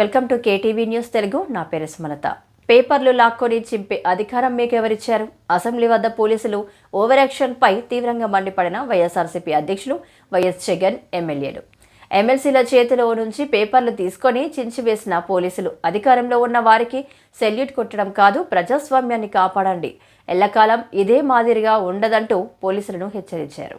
Welcome to KTV news Telugu. నా పేరు సుమలత. పేపర్లు లాక్కొని చింపే అధికారం మీకు ఎవరిచ్చారు అసెంబ్లీ వద్ద పోలీసులు ఓవర్ తీవ్రంగా మండిపడిన వైఎస్ఆర్సీపీ అధ్యక్షులు వైఎస్ జగన్ ఎమ్మెల్యేలు. ఎమ్మెల్సీల చేతిలో నుంచి పేపర్లు తీసుకొని చించివేసిన పోలీసులు అధికారంలో ఉన్న వారికి సెల్యూట్ కొట్టడం కాదు ప్రజాస్వామ్యాన్ని కాపాడండి. ఎల్లకాలం ఇదే మాదిరిగా ఉండదంటూ పోలీసులను హెచ్చరించారు.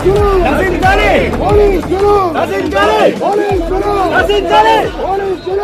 Lazım Dali! Lazım Dali! Lazım Dali!